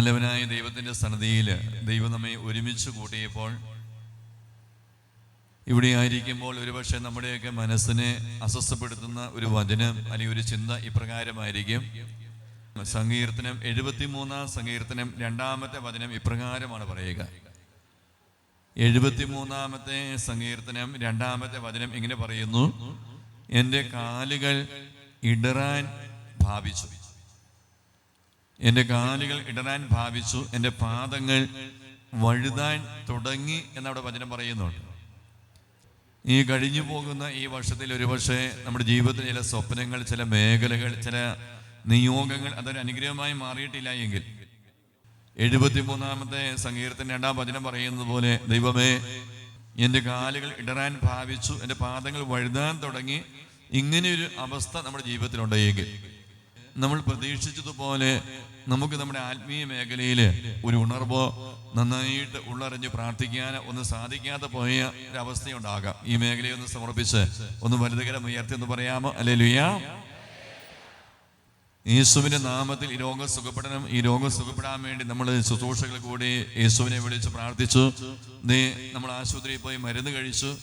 നല്ലവനായ ദൈവത്തിന്റെ സന്നദ്ധിയിൽ ദൈവം നമ്മെ ഒരുമിച്ച് കൂട്ടിയപ്പോൾ ഇവിടെ ആയിരിക്കുമ്പോൾ ഒരുപക്ഷെ നമ്മുടെയൊക്കെ മനസ്സിനെ അസ്വസ്ഥപ്പെടുത്തുന്ന ഒരു വചനം അല്ലെങ്കിൽ ഒരു ചിന്ത ഇപ്രകാരമായിരിക്കും. സങ്കീർത്തനം എഴുപത്തിമൂന്നാം സങ്കീർത്തനം രണ്ടാമത്തെ വചനം ഇപ്രകാരമാണ് പറയുക. എഴുപത്തിമൂന്നാമത്തെ സങ്കീർത്തനം രണ്ടാമത്തെ വചനം ഇങ്ങനെ പറയുന്നു. എന്റെ കാലുകൾ ഇടറാൻ ഭാവിച്ചു. എന്റെ കാലുകൾ ഇടരാൻ ഭാവിച്ചു എന്റെ പാദങ്ങൾ വഴുതാൻ തുടങ്ങി എന്നവിടെ വചനം പറയുന്നുണ്ട്. ഈ കഴിഞ്ഞു പോകുന്ന ഈ വർഷത്തിൽ ഒരുപക്ഷെ നമ്മുടെ ജീവിതത്തിൽ ചില സ്വപ്നങ്ങൾ ചില മേഖലകൾ ചില നിയോഗങ്ങൾ അതൊരു അനുഗ്രഹമായി മാറിയിട്ടില്ല എങ്കിൽ. എഴുപത്തിമൂന്നാമത്തെ സങ്കീർത്തന രണ്ടാം വചനം പറയുന്നത് പോലെ ദൈവമേ എന്റെ കാലുകൾ ഇടറാൻ ഭാവിച്ചു എന്റെ പാദങ്ങൾ വഴുതാൻ തുടങ്ങി ഇങ്ങനെയൊരു അവസ്ഥ നമ്മുടെ ജീവിതത്തിലുണ്ടെങ്കിൽ നമ്മൾ പ്രതീക്ഷിച്ചതുപോലെ നമുക്ക് നമ്മുടെ ആത്മീയ മേഖലയിൽ ഒരു ഉണർവോ നന്നായിട്ട് ഉള്ളറിഞ്ഞ് പ്രാർത്ഥിക്കാൻ ഒന്ന് സാധിക്കാതെ പോയ ഒരവസ്ഥയുണ്ടാകാം. ഈ മേഖലയെ ഒന്ന് സമർപ്പിച്ച് ഒന്ന് വലുതുകരം ഉയർത്തി എന്ന് പറയാമോ? അല്ലെ ലുയാ യേശുവിന്റെ നാമത്തിൽ ഈ രോഗം സുഖപ്പെടണം. ഈ രോഗം സുഖപ്പെടാൻ വേണ്ടി നമ്മൾ ശുശ്രൂഷകൾ കൂടി യേശുവിനെ വിളിച്ച് പ്രാർത്ഥിച്ചു. നീ നമ്മൾ ആശുപത്രിയിൽ പോയി മരുന്ന് കഴിച്ചു.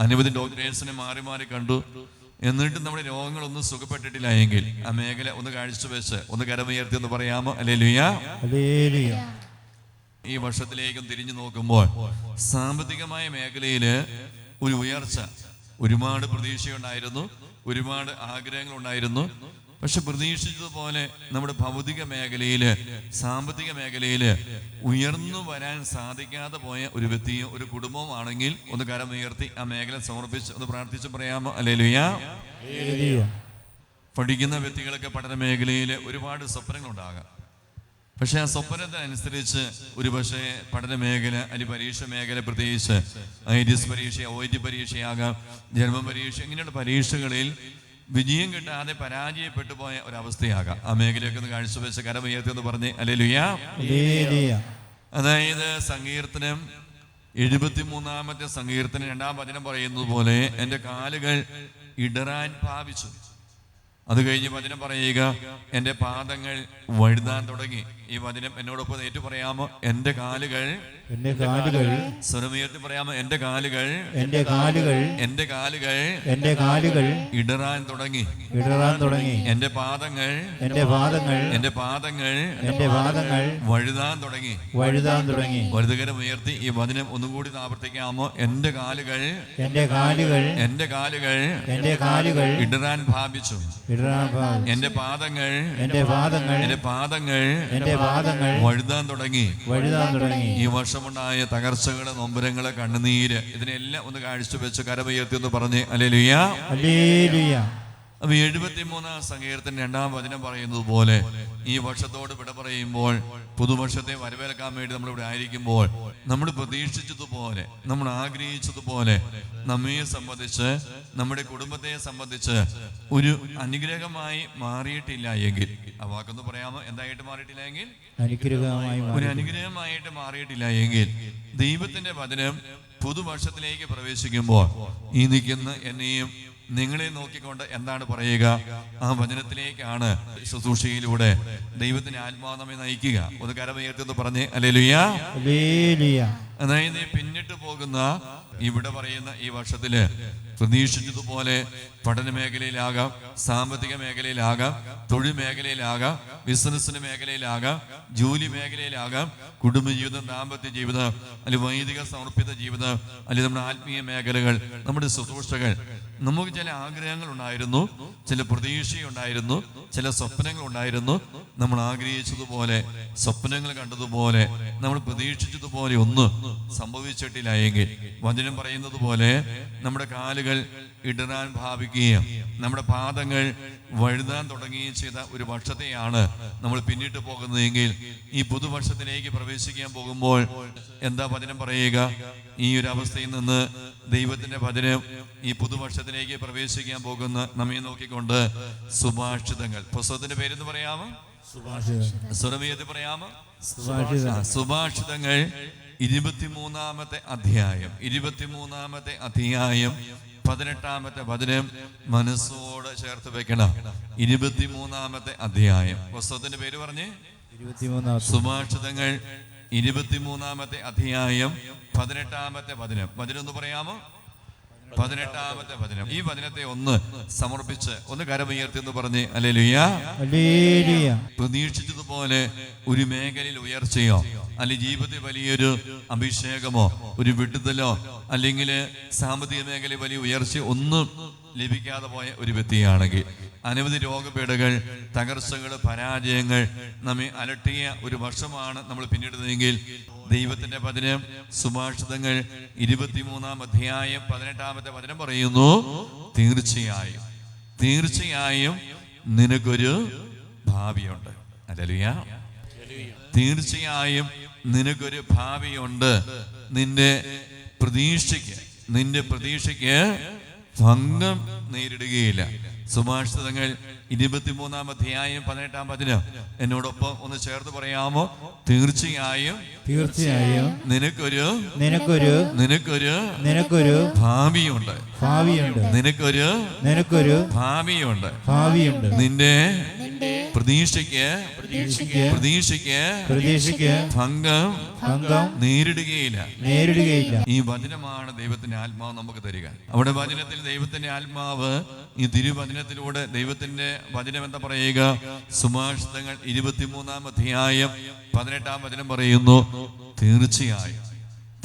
അനവധി ഡോക്ടേഴ്സിനെ മാറി മാറി കണ്ടു. എന്നിട്ടും നമ്മുടെ രോഗങ്ങളൊന്നും സുഖപ്പെട്ടിട്ടില്ല എങ്കിൽ ആ മേഖല ഒന്ന് കാഴ്ച വെച്ച് ഒന്ന് കരമുയർത്തി എന്ന് പറയാമോ? അല്ലേ ലുയ ഈ വർഷത്തിലേക്കും തിരിഞ്ഞു നോക്കുമ്പോൾ സാമ്പത്തികമായ മേഖലയിൽ ഒരു ഉയർച്ച ഒരുപാട് പ്രതീക്ഷയുണ്ടായിരുന്നു ഒരുപാട് ആഗ്രഹങ്ങളുണ്ടായിരുന്നു പക്ഷെ പ്രതീക്ഷിച്ചതുപോലെ നമ്മുടെ ഭൗതിക മേഖലയിൽ സാമ്പത്തിക മേഖലയിൽ ഉയർന്നു വരാൻ സാധിക്കാതെ പോയ ഒരു വ്യക്തിയോ ഒരു കുടുംബവും ആണെങ്കിൽ ഒന്ന് കരമുയർത്തി ആ മേഖല സമർപ്പിച്ച് ഒന്ന് പ്രാർത്ഥിച്ച് പറയാമോ? അല്ലേ ലുയാ പഠിക്കുന്ന വ്യക്തികളൊക്കെ പഠന മേഖലയിൽ ഒരുപാട് സ്വപ്നങ്ങൾ ഉണ്ടാകാം പക്ഷെ ആ സ്വപ്നത്തിനനുസരിച്ച് ഒരു പക്ഷേ പഠന മേഖല അല്ലെങ്കിൽ പരീക്ഷ മേഖല പ്രത്യേകിച്ച് ഐ ഡി എസ് പരീക്ഷ ഒ ടി പരീക്ഷയാകാം ജന്മ പരീക്ഷ ഇങ്ങനെയുള്ള പരീക്ഷകളിൽ വിജയം കിട്ടാതെ പരാജയപ്പെട്ടു പോയ ഒരവസ്ഥയാകാം. ആ മേഖലയൊക്കെ ഒന്ന് കാഴ്ചവെച്ച കരമുയർത്തി എന്ന് പറഞ്ഞ് അല്ലെ ലുയാ അതായത് സങ്കീർത്തനം എഴുപത്തിമൂന്നാമത്തെ സങ്കീർത്തനം രണ്ടാം വചനം പറയുന്നത് പോലെ എന്റെ കാലുകൾ ഇടറാൻ ഭാവിച്ചു. അത് കഴിഞ്ഞ് വചനം പറയുക എന്റെ പാദങ്ങൾ വഴുതാൻ തുടങ്ങി. ഈ വചനം എന്നോടൊപ്പം ഏറ്റു പറയാമോ? എന്റെ കാലുകൾ എന്റെ കാലുകൾ സ്വരമുയർത്തി പറയാമോ എന്റെ കാലുകൾ എന്റെ കാലുകൾ എന്റെ കാലുകൾ എന്റെ കാലുകൾ ഇടറാൻ തുടങ്ങി. ഇടറാൻ തുടങ്ങി. എന്റെ പാദങ്ങൾ എന്റെ പാദങ്ങൾ എന്റെ പാദങ്ങൾ എന്റെ പാദങ്ങൾ വഴുതാൻ തുടങ്ങി. വഴുതാൻ തുടങ്ങി. വഴുതുകരം ഉയർത്തി ഈ വചനം ഒന്നുകൂടി ആവർത്തിക്കാമോ? എന്റെ കാലുകൾ എന്റെ കാലുകൾ എന്റെ കാലുകൾ എന്റെ കാലുകൾ ഇടറാൻ ഭാപിച്ചു ഇടറാൻ എന്റെ പാദങ്ങൾ എന്റെ പാദങ്ങൾ എന്റെ പാദങ്ങൾ എന്റെ പാദങ്ങൾ വഴുതാൻ തുടങ്ങി. വഴുതാൻ തുടങ്ങി. ഈ വർഷമുണ്ടായ തകർച്ചകൾ നൊമ്പരങ്ങൾ കണ്ണുനീര് ഇതിനെല്ലാം ഒന്ന് കാഴ്ചവെച്ച് കരമുയർത്തി എന്ന് പറഞ്ഞ് ഹല്ലേലൂയ അപ്പൊ എഴുപത്തിമൂന്നാം സങ്കീർത്തൻ രണ്ടാം വചനം പറയുന്നത് പോലെ ഈ വർഷത്തോട് വിട പറയുമ്പോൾ പുതുവർഷത്തെ വരവേൽക്കാൻ വേണ്ടി നമ്മൾ ഇവിടെ ആയിരിക്കുമ്പോൾ നമ്മൾ പ്രതീക്ഷിച്ചതുപോലെ നമ്മൾ ആഗ്രഹിച്ചതുപോലെ നമ്മെ സംബന്ധിച്ച് നമ്മുടെ കുടുംബത്തെ സംബന്ധിച്ച് ഒരു അനുഗ്രഹമായി മാറിയിട്ടില്ല എങ്കിൽ ആ വാക്കൊന്ന് പറയാമോ? എന്തായിട്ട് മാറിയിട്ടില്ല എങ്കിൽ? ഒരു അനുഗ്രഹമായിട്ട് മാറിയിട്ടില്ല എങ്കിൽ ദൈവത്തിന്റെ വചനം പുതുവർഷത്തിലേക്ക് പ്രവേശിക്കുമ്പോൾ ഈ നിൽക്കുന്ന എന്നെയും നിങ്ങളെ നോക്കിക്കൊണ്ട് എന്താണ് പറയുക? ആ വചനത്തിലേക്കാണ് ശുശ്രൂഷയിലൂടെ ദൈവത്തിന്റെ ആത്മാവ് നമ്മെ നയിക്കുക. ഒന്ന് കരമുയർത്തുന്നു പറഞ്ഞ് അല്ലേലുയ്യ അതായത് പിന്നിട്ട് പോകുന്ന ഇവിടെ പറയുന്ന ഈ വർഷത്തിൽ പ്രതീക്ഷിച്ചതുപോലെ പഠന മേഖലയിലാകാം സാമ്പത്തിക മേഖലയിലാകാം തൊഴിൽ മേഖലയിലാകാം ബിസിനസ്സിന് മേഖലയിലാകാം ജോലി മേഖലയിലാകാം കുടുംബജീവിതം ദാമ്പത്യ ജീവിതം അല്ലെങ്കിൽ വൈദിക സമർപ്പിത ജീവിതം അല്ലെങ്കിൽ നമ്മുടെ ആത്മീയ മേഖലകൾ നമ്മുടെ ശുശ്രൂഷകൾ. നമുക്ക് ചില ആഗ്രഹങ്ങൾ ഉണ്ടായിരുന്നു ചില പ്രതീക്ഷയുണ്ടായിരുന്നു ചില സ്വപ്നങ്ങൾ ഉണ്ടായിരുന്നു. നമ്മൾ ആഗ്രഹിച്ചതുപോലെ സ്വപ്നങ്ങൾ കണ്ടതുപോലെ നമ്മൾ പ്രതീക്ഷിച്ചതുപോലെ ഒന്നും സംഭവിച്ചിട്ടില്ല എങ്കിൽ വചനം പറയുന്നത് പോലെ നമ്മുടെ കാലുകൾ ഇടറാൻ ഭാവിക്കുകയും നമ്മുടെ പാദങ്ങൾ വഴുതാൻ തുടങ്ങുകയും ചെയ്ത ഒരു വർഷത്തെയാണ് നമ്മൾ പിന്നിട്ട് പോകുന്നതെങ്കിൽ ഈ പുതുവർഷത്തിലേക്ക് പ്രവേശിക്കാൻ പോകുമ്പോൾ എന്താ വചനം പറയുക? ഈ ഒരു അവസ്ഥയിൽ നിന്ന് ദൈവത്തിന്റെ വചനം ഈ പുതുവർഷത്തിലേക്ക് പ്രവേശിക്കാൻ പോകുന്ന നമ്മെ നോക്കിക്കൊണ്ട് സുഭാഷിതങ്ങൾ. പുസ്തകത്തിന്റെ പേരെന്ന് പറയാമോ? സ്വരമേത് പറയാമോ? സുഭാഷിതങ്ങൾ. ഇരുപത്തിമൂന്നാമത്തെ അധ്യായം ഇരുപത്തിമൂന്നാമത്തെ അധ്യായം പതിനെട്ടാമത്തെ വചനം മനസ്സോട് ചേർത്ത് വെക്കണം. ഇരുപത്തിമൂന്നാമത്തെ അധ്യായം. പുസ്തകത്തിന്റെ പേര് പറഞ്ഞ്? സുഭാഷിതങ്ങൾ. ഇരുപത്തിമൂന്നാമത്തെ അധ്യായം പതിനെട്ടാമത്തെ വചനം. വചനം ഒന്ന് പറയാമോ? പതിനെട്ടാമത്തെ വചനം. ഈ വചനത്തെ ഒന്ന് സമർപ്പിച്ച് ഒന്ന് കരമുയർത്തി എന്ന് പറഞ്ഞ് അല്ലേ പ്രതീക്ഷിച്ചതുപോലെ ഒരു മേഖലയിൽ ഉയർച്ചയോ അല്ലെ ജീവിതത്തിൽ വലിയൊരു അഭിഷേകമോ ഒരു വിടുതലോ അല്ലെങ്കിൽ സാമ്പത്തിക മേഖലയിൽ വലിയ ഉയർച്ച ഒന്നും ലഭിക്കാതെ പോയ ഒരു വ്യക്തിയാണെങ്കിൽ അനവധി രോഗപീഠകൾ തകർച്ചകൾ പരാജയങ്ങൾ നമ്മെ അലട്ടിയ ഒരു വർഷമാണ് നമ്മൾ പിന്നിടുന്നതെങ്കിൽ ദൈവത്തിന്റെ പതിനം സുഭാഷിതങ്ങൾ ഇരുപത്തിമൂന്നാം അധ്യായം പതിനെട്ടാമത്തെ പതിനം പറയുന്നു തീർച്ചയായും തീർച്ചയായും നിനക്കൊരു ഭാവിയുണ്ട്. അല്ലലിയ തീർച്ചയായും നിനക്കൊരു ഭാവിയുണ്ട്. നിന്റെ പ്രതീക്ഷയ്ക്ക് നിന്റെ പ്രതീക്ഷയ്ക്ക് ഭംഗം നേരിടുകയില്ല. സുഭാഷിതങ്ങൾ ഇരുപത്തിമൂന്നാം അധ്യായം പതിനെട്ടാം പതിന് എന്നോടൊപ്പം ഒന്ന് ചേർത്ത് പറയാമോ? തീർച്ചയായും തീർച്ചയായും നിനക്കൊരു നിനക്കൊരു നിനക്കൊരു നിനക്കൊരു ഭാവിയുണ്ട്. ഭാവിയുണ്ട്. നിനക്കൊരു നിനക്കൊരു ഭാവിയുണ്ട്. ഭാവിയുണ്ട്. നിന്റെ പ്രതീക്ഷയ്ക്ക് പ്രതീക്ഷയ്ക്ക് പ്രതീക്ഷയ്ക്ക് ഭംഗം ഭംഗം നേരിടുകയില്ല. നേരിടുകയില്ല. ഈ വചനമാണ് ദൈവത്തിന്റെ ആത്മാവ് നമുക്ക് തരിക. അവിടെ വചനത്തിൽ ദൈവത്തിന്റെ ആത്മാവ് ഈ തിരുവചനത്തിലൂടെ ദൈവത്തിന്റെ വചനം എന്താ പറയുക? സുഭാഷിതങ്ങൾ ഇരുപത്തിമൂന്നാം അധ്യായം പതിനെട്ടാം വചനം പറയുന്നു തീർച്ചയായും.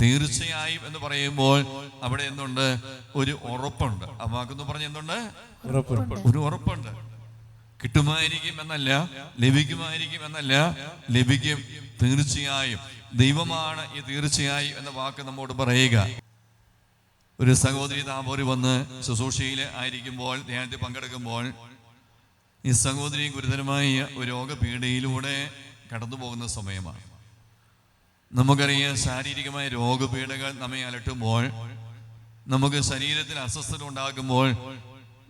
തീർച്ചയായും എന്ന് പറയുമ്പോൾ അവിടെ എന്തുണ്ട്? ഒരു ഉറപ്പുണ്ട്. ആ വാക്കെന്ന് പറഞ്ഞ എന്തുണ്ട്? ഒരു ഉറപ്പുണ്ട്. കിട്ടുമായിരിക്കും എന്നല്ല ലഭിക്കുമായിരിക്കും എന്നല്ല ലഭിക്കും തീർച്ചയായും. ദൈവമാണ് ഈ തീർച്ചയായും എന്ന വാക്ക് നമ്മോട് പറയുക. ഒരു സഹോദരി താപോരി വന്ന് ശുശ്രൂഷയിൽ ആയിരിക്കുമ്പോൾ ധ്യാനത്തിൽ പങ്കെടുക്കുമ്പോൾ ഈ സഹോദരി ഗുരുതരമായ ഒരു രോഗപീഠയിലൂടെ കടന്നു പോകുന്ന സമയമാണ്. നമുക്കറിയാം ശാരീരികമായ രോഗപീഠകൾ നമ്മെ അലട്ടുമ്പോൾ നമുക്ക് ശരീരത്തിൽ അസ്വസ്ഥത ഉണ്ടാകുമ്പോൾ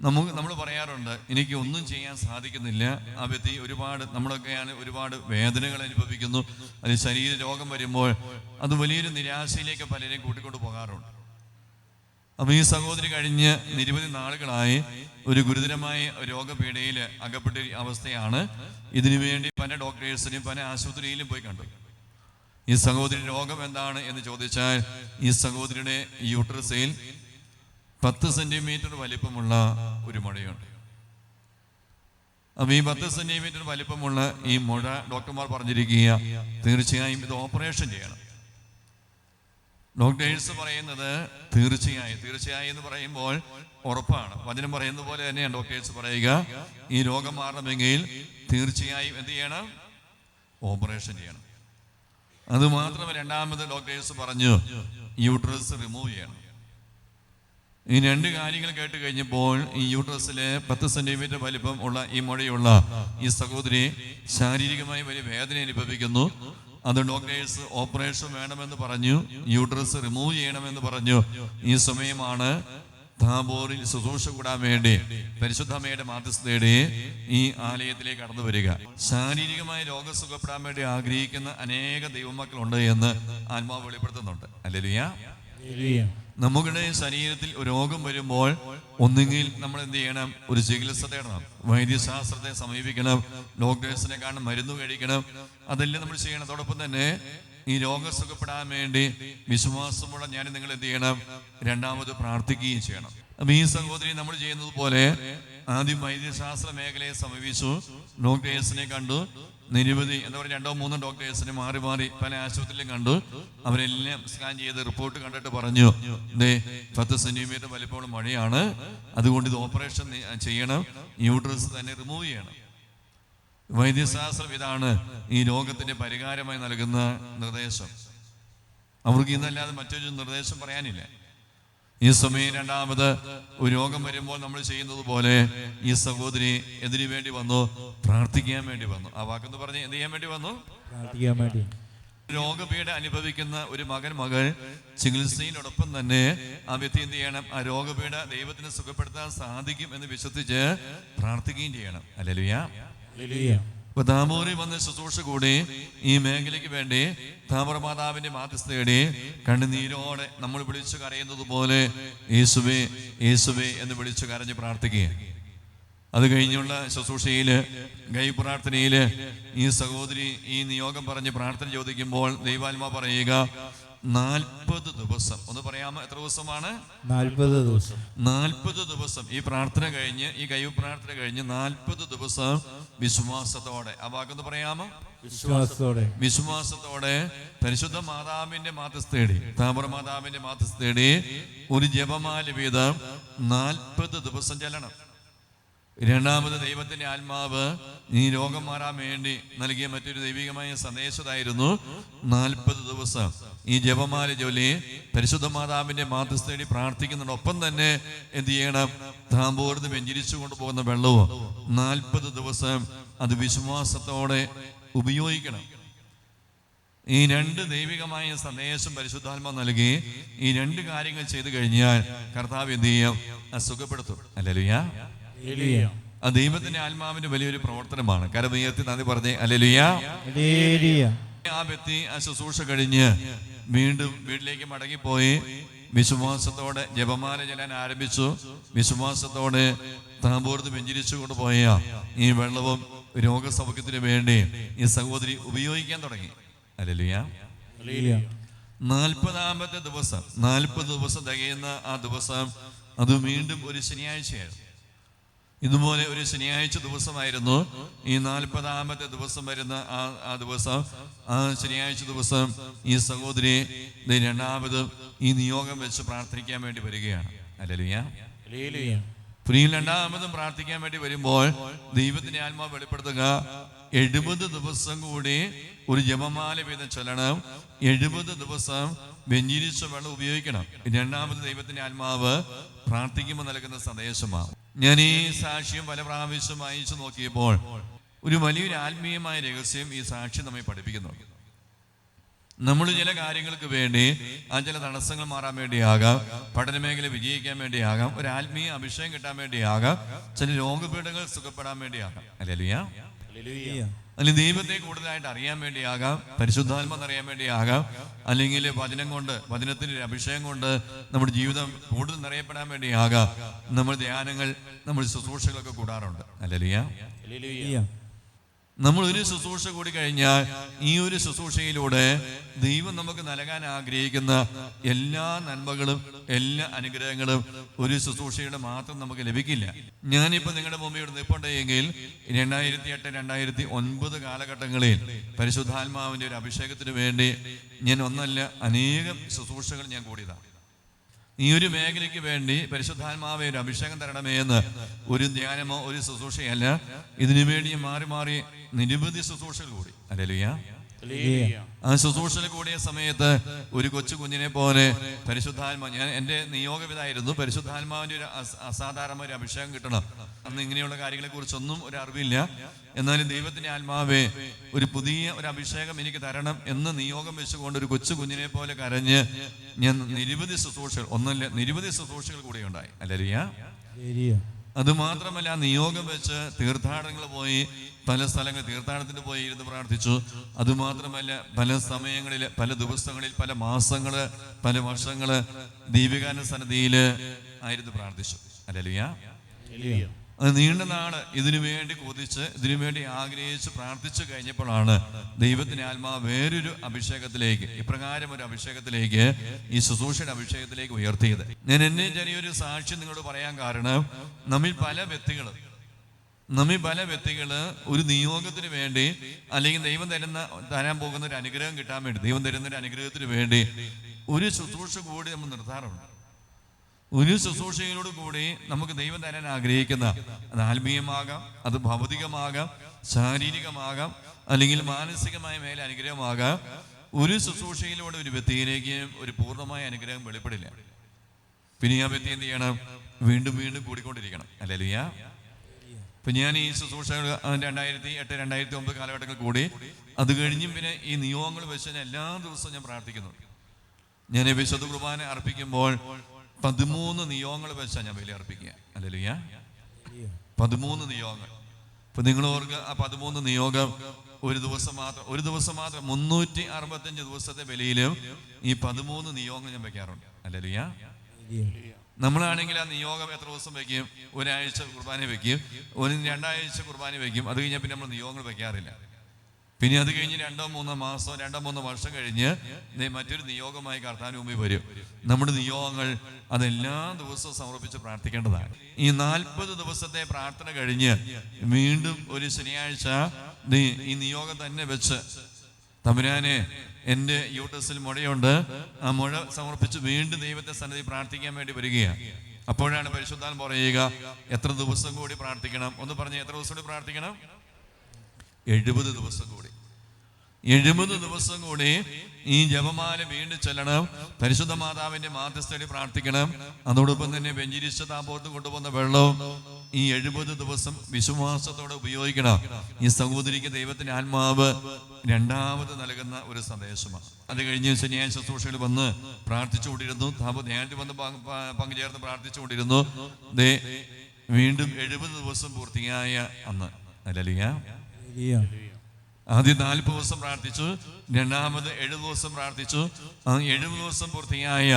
നമുക്ക് നമ്മൾ പറയാറുണ്ട് എനിക്ക് ഒന്നും ചെയ്യാൻ സാധിക്കുന്നില്ല. ആ വ്യക്തി ഒരുപാട് നമ്മളൊക്കെയാണ് ഒരുപാട് വേദനകൾ അനുഭവിക്കുന്നു. അത് ശരീര രോഗം വരുമ്പോൾ അത് വലിയൊരു നിരാശയിലേക്ക് പലരെയും കൂട്ടിക്കൊണ്ട് പോകാറുണ്ട്. അപ്പൊ ഈ സഹോദരി കഴിഞ്ഞ് നിരവധി നാളുകളായി ഒരു ഗുരുതരമായ രോഗപീഠയിൽ അകപ്പെട്ട അവസ്ഥയാണ്. ഇതിനു വേണ്ടി പല ഡോക്ടേഴ്സിനും പല ആശുപത്രിയിലും പോയി കണ്ടു. ഈ സഹോദരി രോഗം എന്താണ് എന്ന് ചോദിച്ചാൽ ഈ സഹോദരിയുടെ യൂട്രസിൽ പത്ത് സെന്റിമീറ്റർ വലിപ്പമുള്ള ഒരു മുഴയുണ്ട് അപ്പൊ ഈ പത്ത് സെന്റിമീറ്റർ വലിപ്പമുള്ള ഈ മുഴ ഡോക്ടർമാർ പറഞ്ഞിരിക്കുക തീർച്ചയായും ഇത് ഓപ്പറേഷൻ ചെയ്യണം. ഡോക്ടേഴ്സ് പറയുന്നത് തീർച്ചയായും തീർച്ചയായും എന്ന് പറയുമ്പോൾ ഉറപ്പാണ്. വചനം പറയുന്ന പോലെ തന്നെയാണ് ഡോക്ടേഴ്സ് പറയുക ഈ രോഗം മാറണമെങ്കിൽ തീർച്ചയായും എന്ത് ചെയ്യണം? ഓപ്പറേഷൻ ചെയ്യണം. അത് മാത്രമല്ല രണ്ടാമത് ഡോക്ടേഴ്സ് പറഞ്ഞു യൂട്രസ് റിമൂവ് ചെയ്യണം. ഈ രണ്ട് കാര്യങ്ങൾ കേട്ട് കഴിഞ്ഞപ്പോൾ ഈ യൂട്രസിലെ പത്ത് സെന്റിമീറ്റർ വലിപ്പം ഉള്ള ഈ മുഴയുള്ള ഈ സഹോദരി ശാരീരികമായി വലിയ വേദന അനുഭവിക്കുന്നു. അത് ഡോക്ടേഴ്സ് ഓപ്പറേഷൻ വേണമെന്ന് പറഞ്ഞു യൂട്രസ് റിമൂവ് ചെയ്യണമെന്ന് പറഞ്ഞു. ഈ സമയമാണ് താബോറിൽ ശുശ്രൂഷ കൂടാൻ വേണ്ടി പരിശുദ്ധമ്മയുടെ മാധ്യസ്ഥയുടെ ഈ ആലയത്തിലേക്ക് കടന്നു വരിക. ശാരീരികമായ രോഗം സുഖപ്പെടാൻ വേണ്ടി ആഗ്രഹിക്കുന്ന അനേക ദൈവമക്കളുണ്ട് എന്ന് ആത്മാവ് വെളിപ്പെടുത്തുന്നുണ്ട്. ഹല്ലേലൂയ നമ്മുടെ ശരീരത്തിൽ രോഗം വരുമ്പോൾ ഒന്നുകിൽ നമ്മൾ എന്ത് ചെയ്യണം? ഒരു ചികിത്സ തേടണം. വൈദ്യശാസ്ത്രത്തെ സമീപിക്കണം. ഡോക്ടേഴ്സിനെ കാണണം മരുന്ന് കഴിക്കണം അതെല്ലാം നമ്മൾ ചെയ്യണം. അതോടൊപ്പം തന്നെ ഈ രോഗം സുഖപ്പെടാൻ വേണ്ടി വിശ്വാസമുള്ള ഞാൻ നിങ്ങൾ എന്ത് ചെയ്യണം? രണ്ടാമത് പ്രാർത്ഥിക്കുകയും ചെയ്യണം. അപ്പൊ ഈ സഹോദരി നമ്മൾ ചെയ്യുന്നത് പോലെ ആദ്യം വൈദ്യശാസ്ത്ര മേഖലയെ സമീപിച്ചു. ഡോക്ടേഴ്സിനെ കണ്ടു. നിരവധി എന്താ പറയുക രണ്ടോ മൂന്നോ ഡോക്ടേഴ്സിനെ മാറി മാറി പല ആശുപത്രിയിലും കണ്ടു. അവരെല്ലാം സ്കാൻ ചെയ്ത് റിപ്പോർട്ട് കണ്ടിട്ട് പറഞ്ഞു പത്ത് സെന്റിമീറ്റർ വലിപ്പമുള്ള മഴയാണ്. അതുകൊണ്ട് ഇത് ഓപ്പറേഷൻ ചെയ്യണം. യൂട്രസ് തന്നെ റിമൂവ് ചെയ്യണം. വൈദ്യശാസ്ത്രം ഇതാണ് ഈ രോഗത്തിന്റെ പരിഹാരമായി നൽകുന്ന നിർദ്ദേശം. അവർക്ക് ഇന്നല്ലാതെ മറ്റൊരു നിർദ്ദേശം പറയാനില്ല. ഈ സമയം രണ്ടാമത് ഒരു രോഗം വരുമ്പോൾ നമ്മൾ ചെയ്യുന്നത് പോലെ ഈ സഹോദരി എന്തിനു വേണ്ടി വന്നു പ്രാർത്ഥിക്കാൻ വേണ്ടി വന്നു. ആ വാക്കെന്ന് പറഞ്ഞ്? എന്ത് ചെയ്യാൻ വേണ്ടി വന്നു? പ്രാർത്ഥിക്കാൻ വേണ്ടി. രോഗപീഠ അനുഭവിക്കുന്ന ഒരു മകൻ മകൾ ചികിത്സയിലോടൊപ്പം തന്നെ ആ വ്യക്തി എന്ത് ചെയ്യണം? ആ രോഗപീഠ ദൈവത്തിന് സുഖപ്പെടുത്താൻ സാധിക്കും എന്ന് വിശ്വസിച്ച് പ്രാർത്ഥിക്കുകയും ചെയ്യണം. അല്ലലുയാ. അപ്പൊ താമൂരി വന്ന് ശുശ്രൂഷ കൂടി ഈ മേഖലയ്ക്ക് വേണ്ടി താമര മാതാവിന്റെ മാധ്യസ്ഥയുടെ കണ്ണുനീരോടെ നമ്മൾ വിളിച്ചു കരയുന്നത് പോലെ യേശുവേ യേശുവേ എന്ന് വിളിച്ചു കരഞ്ഞ് പ്രാർത്ഥിക്കുക അത് കഴിഞ്ഞുള്ള ശുശ്രൂഷയിൽ ഗൈ പ്രാർത്ഥനയിൽ ഈ സഹോദരി ഈ നിയോഗം പറഞ്ഞ് പ്രാർത്ഥന ചോദിക്കുമ്പോൾ ദൈവാത്മ പറയുക നാൽപ്പത് ദിവസം. ഒന്ന് പറയാമോ എത്ര ദിവസമാണ്? നാൽപ്പത് ദിവസം. നാൽപ്പത് ദിവസം. ഈ പ്രാർത്ഥന കഴിഞ്ഞ് ഈ കൈവ് പ്രാർത്ഥന കഴിഞ്ഞ് നാൽപ്പത് ദിവസം വിശ്വാസത്തോടെ. ആ വാക്കൊന്ന് പറയാമോ? വിശ്വാസത്തോടെ. വിശ്വാസത്തോടെ. പരിശുദ്ധ മാതാവിന്റെ മാതസ്ഥേടി താമര മാതാവിന്റെ മാതസ്ഥേടി ഒരു ജപമാല വീതം നാൽപ്പത് ദിവസം ചെല്ലണം. രണ്ടാമത് ദൈവത്തിന്റെ ആത്മാവ് ഈ രോഗം മാറാൻ വേണ്ടി നൽകിയ മറ്റൊരു ദൈവികമായ സന്ദേശതായിരുന്നു നാൽപ്പത് ദിവസം. ഈ ജപമാല ജോലി പരിശുദ്ധ മാതാവിന്റെ മാധ്യസ്ഥേടി പ്രാർത്ഥിക്കുന്നതോടൊപ്പം തന്നെ എന്ത് ചെയ്യണം? താമ്പോർന്ന് വെഞ്ചിരിച്ചു കൊണ്ടുപോകുന്ന വെള്ളവും നാൽപ്പത് ദിവസം അത് വിശ്വാസത്തോടെ ഉപയോഗിക്കണം. ഈ രണ്ട് ദൈവികമായ സന്ദേശം പരിശുദ്ധാത്മ നൽകി ഈ രണ്ട് കാര്യങ്ങൾ ചെയ്തു കഴിഞ്ഞാൽ കർത്താവ് എന്ത് ചെയ്യും? സുഖപ്പെടുത്തും. അല്ലലുയ്യ എലിയ ആ ദൈവത്തിന്റെ ആത്മാവിന്റെ വലിയൊരു പ്രവർത്തനമാണ്. കരമയത്തി നന്ദി പറഞ്ഞേ എലിയ ആ വ്യക്തി ആ ശുശ്രൂഷ കഴിഞ്ഞ് വീണ്ടും വീട്ടിലേക്ക് മടങ്ങിപ്പോയി. വിശ്വാസത്തോടെ ജപമാല ചെല്ലാൻ ആരംഭിച്ചു. വിശ്വാസത്തോടെ താമ്പൂർന്ന് വെഞ്ചരിച്ചു കൊണ്ടുപോയ ഈ വെള്ളവും രോഗസൗഖ്യത്തിന് വേണ്ടി ഈ സഹോദരി ഉപയോഗിക്കാൻ തുടങ്ങി. എലിയ നാൽപ്പതാമത്തെ ദിവസം നാൽപ്പത് ദിവസം തികയുന്ന ആ ദിവസം അത് വീണ്ടും ഒരു ശനിയാഴ്ചയായിരുന്നു. ഇതുപോലെ ഒരു ശനിയാഴ്ച ദിവസമായിരുന്നു. ഈ നാൽപ്പതാമത്തെ ദിവസം വരുന്ന ആ ആ ദിവസം ആ ശനിയാഴ്ച ദിവസം ഈ സഹോദരി രണ്ടാമത് ഈ നിയോഗം വെച്ച് പ്രാർത്ഥിക്കാൻ വേണ്ടി വരികയാണ്. പുനീ രണ്ടാമതും പ്രാർത്ഥിക്കാൻ വേണ്ടി വരുമ്പോൾ ദൈവത്തിന്റെ ആത്മാവ് വെളിപ്പെടുത്തുക. എഴുപത് ദിവസം കൂടി ഒരു ജപമാല വീതം ചൊല്ലണം. എഴുപത് ദിവസം വെഞ്ഞിരിച്ച വെള്ളം ഉപയോഗിക്കണം. രണ്ടാമത് ദൈവത്തിന്റെ ആത്മാവ് പ്രാർത്ഥിക്കുമ്പോൾ നൽകുന്ന സന്ദേശമാണ്. ഞാൻ ഈ സാക്ഷ്യം പല പ്രാവശ്യം വായിച്ചു നോക്കിയപ്പോൾ ഒരു വലിയൊരു ആത്മീയമായ രഹസ്യം ഈ സാക്ഷി നമ്മെ പഠിപ്പിക്കുന്നു. നമ്മൾ ചില കാര്യങ്ങൾക്ക് വേണ്ടി ആ ചില തടസ്സങ്ങൾ മാറാൻ വേണ്ടിയാകാം പഠന മേഖല വിജയിക്കാൻ വേണ്ടിയാകാം ഒരു ആത്മീയ അഭിഷേകം കിട്ടാൻ വേണ്ടിയാകാം ചില രോഗപീഠങ്ങൾ സുഖപ്പെടാൻ വേണ്ടിയാകാം. എലിയ അല്ലെങ്കിൽ ദൈവത്തെ കൂടുതലായിട്ട് അറിയാൻ വേണ്ടിയാകാം പരിശുദ്ധാത്മ അറിയാൻ വേണ്ടിയാകാം. അല്ലെങ്കിൽ വചനം കൊണ്ട് വചനത്തിന്റെ ഒരു അഭിഷേകം കൊണ്ട് നമ്മുടെ ജീവിതം കൂടുതൽ നിറയപ്പെടാൻ വേണ്ടിയാകാം. നമ്മൾ ധ്യാനങ്ങൾ നമ്മൾ ശുശ്രൂഷകളൊക്കെ കൂടാറുണ്ട്. അല്ലെ എലിയ നമ്മൾ ഒരു ശുശ്രൂഷ കൂടി കഴിഞ്ഞാൽ ഈ ഒരു ശുശ്രൂഷയിലൂടെ ദൈവം നമുക്ക് നൽകാൻ ആഗ്രഹിക്കുന്ന എല്ലാ നന്മകളും എല്ലാ അനുഗ്രഹങ്ങളും ഒരു ശുശ്രൂഷയുടെ മാത്രം നമുക്ക് ലഭിക്കില്ല. ഞാനിപ്പോ നിങ്ങളുടെ മുമ്പിൽ നിൽപ്പുണ്ടെങ്കിൽ രണ്ടായിരത്തി എട്ട് രണ്ടായിരത്തി ഒൻപത് കാലഘട്ടങ്ങളിൽ പരിശുദ്ധാത്മാവിന്റെ ഒരു അഭിഷേകത്തിന് വേണ്ടി ഞാൻ ഒന്നല്ല അനേകം ശുശ്രൂഷകൾ ഞാൻ കൂടിയതാണ് ഈ ഒരു മേഖലയ്ക്ക് വേണ്ടി പരിശുദ്ധാത്മാവെ ഒരു അഭിഷേകം തരണമേ എന്ന് ഒരു ധ്യാനമോ ഒരു ശുശ്രൂഷയല്ല. ഇതിനു വേണ്ടി മാറി മാറി നിരവധി ശുശ്രൂഷകൾ കൂടി. അല്ലേ ആ ശുശ്രൂഷയിൽ കൂടിയ സമയത്ത് ഒരു കൊച്ചു കുഞ്ഞിനെ പോലെ പരിശുദ്ധാത്മാ ഞാൻ എന്റെ നിയോഗവിതായിരുന്നു. പരിശുദ്ധാത്മാവിന്റെ ഒരു അസാധാരണ അസാധാരണമായ ഒരു അഭിഷേകം കിട്ടണം. അന്ന് ഇങ്ങനെയുള്ള കാര്യങ്ങളെ കുറിച്ചൊന്നും ഒരു അറിവില്ല. എന്നാലും ദൈവത്തിന്റെ ആത്മാവേ ഒരു പുതിയ ഒരു അഭിഷേകം എനിക്ക് തരണം എന്ന് നിയോഗം വെച്ചുകൊണ്ട് ഒരു കൊച്ചു കുഞ്ഞിനെ പോലെ കരഞ്ഞ് ഞാൻ നിരവധി ശുശ്രൂഷകൾ ഒന്നല്ല നിരവധി ശുശ്രൂഷകൾ കൂടെ ഉണ്ടായി. അല്ലരിയ എലിയ അത് മാത്രമല്ല ആ നിയോഗം വെച്ച് തീർത്ഥാടനങ്ങൾ പോയി പല സ്ഥലങ്ങൾ തീർത്ഥാടനത്തിന് പോയി ഇരുന്ന് പ്രാർത്ഥിച്ചു. അതുമാത്രമല്ല പല സമയങ്ങളിൽ പല ദിവസങ്ങളിൽ പല മാസങ്ങൾ പല വർഷങ്ങൾ ദീപികാന സന്നിധിയിൽ ആയിരുന്നു പ്രാർത്ഥിച്ചു അല്ലല്ലിയ എലിയ അത് നീണ്ട നാൾ ഇതിനു വേണ്ടി കൊതിച്ച് ഇതിനു വേണ്ടി ആഗ്രഹിച്ച് പ്രാർത്ഥിച്ചു കഴിഞ്ഞപ്പോഴാണ് ദൈവത്തിന്റെ ആത്മാവ് വേറൊരു അഭിഷേകത്തിലേക്ക് ഇപ്രകാരം ഒരു അഭിഷേകത്തിലേക്ക് ഈ ശുശ്രൂഷയുടെ അഭിഷേകത്തിലേക്ക് ഉയർത്തിയത്. ഞാൻ എന്നെ ചെറിയൊരു സാക്ഷ്യം നിങ്ങളോട് പറയാൻ കാരണം നമ്മിൽ പല വ്യക്തികൾ നമ്മിൽ പല വ്യക്തികൾ ഒരു നിയോഗത്തിന് വേണ്ടി അല്ലെങ്കിൽ ദൈവം തരുന്ന തരാൻ പോകുന്ന ഒരു അനുഗ്രഹം കിട്ടാൻ വേണ്ടി ദൈവം തരുന്ന ഒരു അനുഗ്രഹത്തിന് വേണ്ടി ഒരു ശുശ്രൂഷ കൂടി നമ്മൾ നിർത്താറുണ്ട്. ഒരു ശുശ്രൂഷയിലൂടെ കൂടി നമുക്ക് ദൈവം തരാൻ ആഗ്രഹിക്കുന്ന അത് ആത്മീയമാകാം അത് ഭൗതികമാകാം ശാരീരികമാകാം അല്ലെങ്കിൽ മാനസികമായ മേലെ അനുഗ്രഹമാകാം. ഒരു ശുശ്രൂഷയിലൂടെ ഒരു വ്യക്തിയിലേക്ക് ഒരു പൂർണമായ അനുഗ്രഹം വെളിപ്പെടില്ല. പിന്നെ ആ വ്യക്തി എന്ത് ചെയ്യണം? വീണ്ടും വീണ്ടും കൂടിക്കൊണ്ടിരിക്കണം. അല്ലേലുയ്യ. ഇപ്പൊ ഞാൻ ഈ ശുശ്രൂഷ രണ്ടായിരത്തി എട്ട് രണ്ടായിരത്തി ഒമ്പത് കാലഘട്ടങ്ങൾ കൂടി അത് കഴിഞ്ഞും പിന്നെ ഈ നിയോഗങ്ങൾ വെച്ച് എല്ലാ ദിവസവും ഞാൻ പ്രാർത്ഥിക്കുന്നു. ഞാൻ വിശുദ്ധ കുർബാന അർപ്പിക്കുമ്പോൾ പതിമൂന്ന് നിയോഗങ്ങൾ വെച്ചാണ് ഞാൻ ബലി അർപ്പിക്കുക. അല്ലല്ലിയ എലിയ പതിമൂന്ന് നിയോഗങ്ങൾ ഇപ്പൊ നിങ്ങൾ ഓർക്കുക ആ പതിമൂന്ന് നിയോഗം ഒരു ദിവസം മാത്രം ഒരു ദിവസം മാത്രം മുന്നൂറ്റി അറുപത്തഞ്ച് ദിവസത്തെ വിലയിലും ഈ പതിമൂന്ന് നിയോഗങ്ങൾ ഞാൻ വെക്കാറുണ്ട്. അല്ലല്ലോ നമ്മളാണെങ്കിൽ ആ നിയോഗം എത്ര ദിവസം വെക്കും? ഒരാഴ്ച കുർബാന വെക്കും. ഒരു രണ്ടാഴ്ച കുർബാന വെക്കും. അത് കഴിഞ്ഞാൽ പിന്നെ നമ്മൾ നിയോഗങ്ങൾ വെക്കാറില്ല. പിന്നെ അത് കഴിഞ്ഞ് രണ്ടോ മൂന്നോ മാസം രണ്ടോ മൂന്നോ വർഷം കഴിഞ്ഞ് നീ മറ്റൊരു നിയോഗമായി കർത്താൻ മുമ്പിൽ വരും. നമ്മുടെ നിയോഗങ്ങൾ അതെല്ലാ ദിവസവും സമർപ്പിച്ച് പ്രാർത്ഥിക്കേണ്ടതാണ്. ഈ നാൽപ്പത് ദിവസത്തെ പ്രാർത്ഥന കഴിഞ്ഞ് വീണ്ടും ഒരു ശനിയാഴ്ച നീ ഈ നിയോഗം തന്നെ വെച്ച് തമ്പുരാനെ എന്റെ യൂട്ടസിൽ മുഴയുണ്ട് ആ മുഴ സമർപ്പിച്ച് വീണ്ടും ദൈവത്തെ സന്നിധി പ്രാർത്ഥിക്കാൻ വേണ്ടി വരികയാണ്. അപ്പോഴാണ് പരിശുദ്ധാൻ പറയുക എത്ര ദിവസം കൂടി പ്രാർത്ഥിക്കണം? ഒന്ന് പറഞ്ഞ് എത്ര ദിവസം കൂടി പ്രാർത്ഥിക്കണം? എഴുപത് ദിവസം കൂടി. എഴുപത് ദിവസം കൂടി ഈ ജപമാല വീണ്ടും ചെല്ലണം. പരിശുദ്ധ മാതാവിന്റെ മാധ്യസ്ഥയിൽ പ്രാർത്ഥിക്കണം. അതോടൊപ്പം തന്നെ വെഞ്ചിരിച്ച താപോർത്ത് കൊണ്ടുപോകുന്ന വെള്ളവും ഈ എഴുപത് ദിവസം വിശ്വാസത്തോടെ ഉപയോഗിക്കണം. ഈ സഹോദരിക്ക് ദൈവത്തിന്റെ ആത്മാവ് രണ്ടാമത് നൽകുന്ന ഒരു സന്ദേശമാണ്. അത് കഴിഞ്ഞ് ശനിയാഴ്ച ശുശ്രൂഷയിൽ വന്ന് പ്രാർത്ഥിച്ചുകൊണ്ടിരുന്നു താപ ധ്യാനത്തിൽ വന്ന് പങ്കുചേർന്ന് പ്രാർത്ഥിച്ചുകൊണ്ടിരുന്നു വീണ്ടും എഴുപത് ദിവസം പൂർത്തിയായ അന്ന്. അല്ലല്ല ഹല്ലേലൂയ. ആദ്യം നാൽപ്പത് ദിവസം പ്രാർത്ഥിച്ചു രണ്ടാമത് എഴുപത് ദിവസം പ്രാർത്ഥിച്ചു. ആ എഴുപത് ദിവസം പൂർത്തിയായ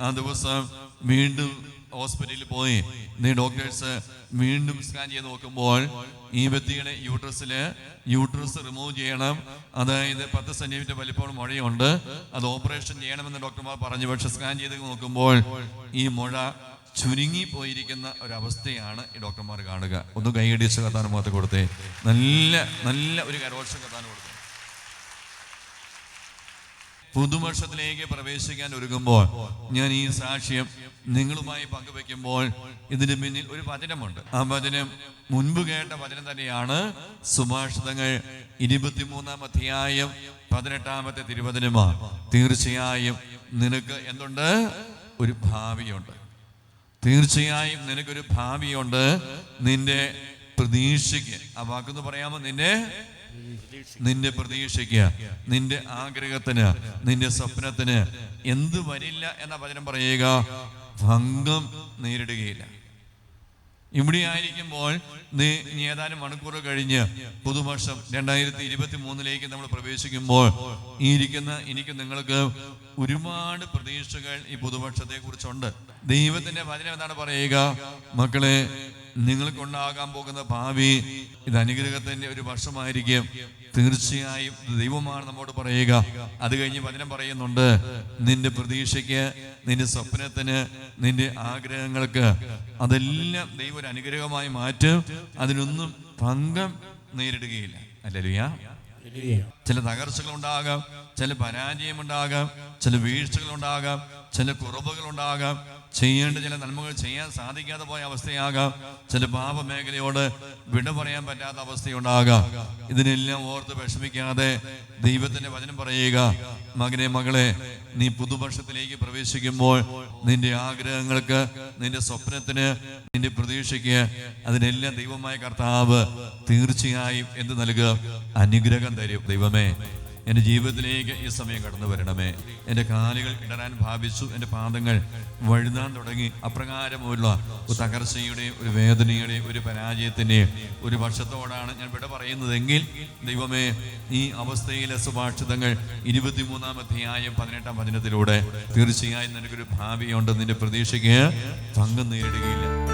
ആ ദിവസം വീണ്ടും ഹോസ്പിറ്റലിൽ പോയി. നീ ഡോക്ടേഴ്സ് വീണ്ടും സ്കാൻ ചെയ്ത് നോക്കുമ്പോൾ ഈ വ്യക്തിയുടെ യൂട്രസിൽ യൂട്രസ് റിമൂവ് ചെയ്യണം. അതായത് പത്ത് സെന്റിമീറ്റർ വലിപ്പം മുഴയുണ്ട്. അത് ഓപ്പറേഷൻ ചെയ്യണമെന്ന് ഡോക്ടർമാർ പറഞ്ഞു. പക്ഷെ സ്കാൻ ചെയ്ത് നോക്കുമ്പോൾ ഈ മുഴ ചുരുങ്ങി പോയിരിക്കുന്ന ഒരവസ്ഥയാണ് ഈ ഡോക്ടർമാർ കാണുക. ഒന്ന് കൈയടിച്ച് കഥാനം മുഖത്ത് കൊടുത്തേ. നല്ല നല്ല ഒരു കരോഷം കഥാനം കൊടുത്തേ പുതുവർഷത്തിലേക്ക് പ്രവേശിക്കാൻ ഒരുങ്ങുമ്പോൾ ഞാൻ ഈ സാക്ഷ്യം നിങ്ങളുമായി പങ്കുവെക്കുമ്പോൾ ഇതിന് പിന്നിൽ ഒരു വചനമുണ്ട്. ആ വചനം മുൻപ് കേട്ട വചനം തന്നെയാണ് സുഭാഷിതങ്ങൾ ഇരുപത്തിമൂന്നാം അധ്യായം പതിനെട്ടാമത്തെ തിരുവചനമാണ് തീർച്ചയായും നിനക്ക് എന്തുണ്ട്? ഒരു ഭാവിയുണ്ട്. തീർച്ചയായും നിനക്കൊരു ഭാവിയുണ്ട്. നിന്റെ പ്രതീക്ഷയ്ക്ക്. ആ വാക്കെന്ന് പറയാമോ? നിന്റെ നിന്റെ പ്രതീക്ഷയ്ക്ക് നിന്റെ ആഗ്രഹത്തിന് നിന്റെ സ്വപ്നത്തിന് എന്ത് വരില്ല എന്ന വചനം പറയുക ഭംഗം നേരിടുകയില്ല. ഇവിടെ ആയിരിക്കുമ്പോൾ നീ ഇനി ഏതാനും മണിക്കൂർ കഴിഞ്ഞ് പുതുവർഷം രണ്ടായിരത്തി ഇരുപത്തി മൂന്നിലേക്ക് നമ്മൾ പ്രവേശിക്കുമ്പോൾ ഈ ഇരിക്കുന്ന എനിക്ക് നിങ്ങൾക്ക് ഒരുപാട് പ്രതീക്ഷകൾ ഈ പുതുപക്ഷത്തെ കുറിച്ചുണ്ട് ദൈവത്തിന്റെ വചനം എന്താണ് പറയുക? മക്കളെ നിങ്ങൾക്കുണ്ടാകാൻ പോകുന്ന ഭാവി ഇത് അനുഗ്രഹത്തിന്റെ ഒരു വർഷമായിരിക്കും. തീർച്ചയായും ദൈവമാണ് നമ്മോട് പറയുക. അത് കഴിഞ്ഞ് വചനം പറയുന്നുണ്ട് നിന്റെ പ്രതീക്ഷയ്ക്ക് നിന്റെ സ്വപ്നത്തിന് നിന്റെ ആഗ്രഹങ്ങൾക്ക് അതെല്ലാം ദൈവം ഒരു അനുഗ്രഹമായി മാറ്റും. അതിനൊന്നും ഭംഗം നേരിടുകയില്ല. അല്ലല്ലോ. ചില തകർച്ചകൾ ഉണ്ടാകാം ചില പരാജയം ഉണ്ടാകാം ചില വീഴ്ചകൾ ഉണ്ടാകാം ചില കുറവുകൾ ഉണ്ടാകാം ചെയ്യേണ്ട ചില നന്മകൾ ചെയ്യാൻ സാധിക്കാതെ പോയ അവസ്ഥയാകാം. ചില പാപമേഖലയോട് വിട പറയാൻ പറ്റാത്ത അവസ്ഥയുണ്ടാകാം. ഇതിനെല്ലാം ഓർത്ത് വിഷമിക്കാതെ ദൈവത്തിന്റെ വചനം പറയുക. മകനെ മകളെ നീ പുതുപക്ഷത്തിലേക്ക് പ്രവേശിക്കുമ്പോൾ നിന്റെ ആഗ്രഹങ്ങൾക്ക് നിന്റെ സ്വപ്നത്തിന് നിന്റെ പ്രതീക്ഷയ്ക്ക് അതിനെല്ലാം ദൈവമായ കർത്താവ് തീർച്ചയായും എന്ത് നൽകുക അനുഗ്രഹം തരും. ദൈവമേ എന്റെ ജീവിതത്തിലേക്ക് ഈ സമയം കടന്നു വരണമേ. എന്റെ കാലുകൾ ഇടറാൻ ഭാവിച്ചു. എന്റെ പാദങ്ങൾ വഴുതാൻ തുടങ്ങി. അപ്രകാരമുള്ള ഒരു തകർച്ചയുടെയും ഒരു വേദനയുടെയും ഒരു പരാജയത്തിന്റെയും ഒരു വർഷത്തോടാണ് ഞാൻ ഇവിടെ പറയുന്നതെങ്കിൽ ദൈവമേ ഈ അവസ്ഥയിലെ സുഭാഷിതങ്ങൾ ഇരുപത്തിമൂന്നാം അധ്യായം പതിനെട്ടാം വചനത്തിലൂടെ തീർച്ചയായും നിനക്കൊരു ഭാവിയുണ്ട് പ്രതീക്ഷയ്ക്ക് പങ്കു നേടുകയില്ല